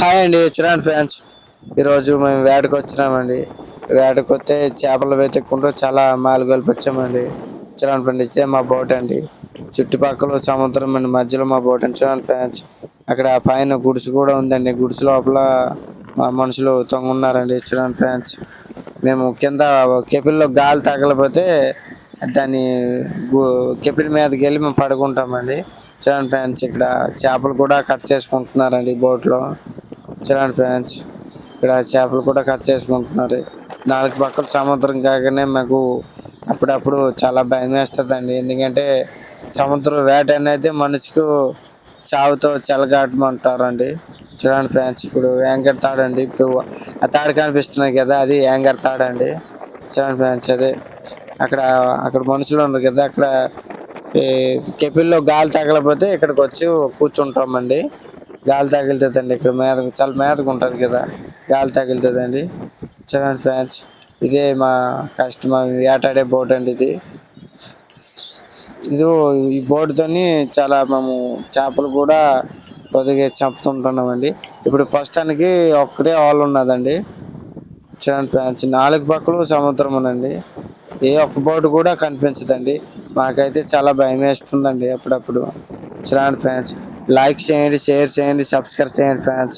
Hi అండి Chiran fans. ఈరోజు మేము వేటకు వచ్చినామండి. వేటకు వస్తే చేపలు వెతుక్కుంటూ చాలా మాలు కలిపి వచ్చామండి చిరాన్ ఫ్రెండ్ ఇచ్చే మా బోట్ అండి. చుట్టుపక్కల సముద్రం అండి మధ్యలో మా బోట్ అండి చిరాన్ ఫ్యాన్స్. అక్కడ పైన గుడిసె కూడా ఉందండి. గుడిసె లోపల మా మనుషులు తొంగున్నారండి చిరాన్ ఫ్యాన్స్. మేము కింద కెపిల్లో గాలి తగలపోతే దాన్ని కెపిల్ మీదకి వెళ్ళి మేము పడుకుంటామండి. చిరాన్ ఫ్యాన్స్ ఇక్కడ చేపలు కూడా కట్ చేసుకుంటున్నారండి బోట్లో. చూడండి ఫ్రెండ్స్. ఇక్కడ చేపలు కూడా కట్ చేసుకుంటున్నారు. నాలుగు పక్కల సముద్రం కాగానే మాకు అప్పుడప్పుడు చాలా భయం వేస్తుందండి. ఎందుకంటే సముద్రం వేట అనేది మనిషికి చావుతో చెలగాటమంటారండి. చూడండి ఫ్రెండ్స్ ఇప్పుడు యాంకర్ తాడండి ఇప్పుడు ఆ తాడు కనిపిస్తున్నాయి కదా అది యాంకర్ తాడండి చూడండి ఫ్రెండ్స్ అదే. అక్కడ అక్కడ మనుషులు ఉన్నారు కదా అక్కడ కెపిల్లో గాలి తగలపోతే ఇక్కడికి వచ్చి కూర్చుంటామండి. గాలి తగులుతుందండి ఇక్కడ మీద చాలా మేతకు ఉంటుంది కదా. గాలి తగులుతుందండి. చిరాన్ ఫ్యాన్స్ ఇదే మా కస్టమర్ ఏటాడే బోట్ అండి ఇది. ఇది ఈ బోటుతోని చాలా మేము చేపలు కూడా కొద్దిగా చంపుతుంటున్నామండి. ఇప్పుడు ప్రస్తుతానికి ఒక్కటే ఆల్ ఉన్నదండి. చూడండి ఫ్యాన్స్ నాలుగు పక్కలు సముద్రం ఉందండి ఏ ఒక్క బోటు కూడా కనిపించదండి. మాకైతే చాలా భయం వేస్తుందండి అప్పుడప్పుడు. చిరాన్ ఫ్యాన్స్ లైక్ చేయండి షేర్ చేయండి సబ్స్క్రైబ్ చేయండి ఫ్యాన్స్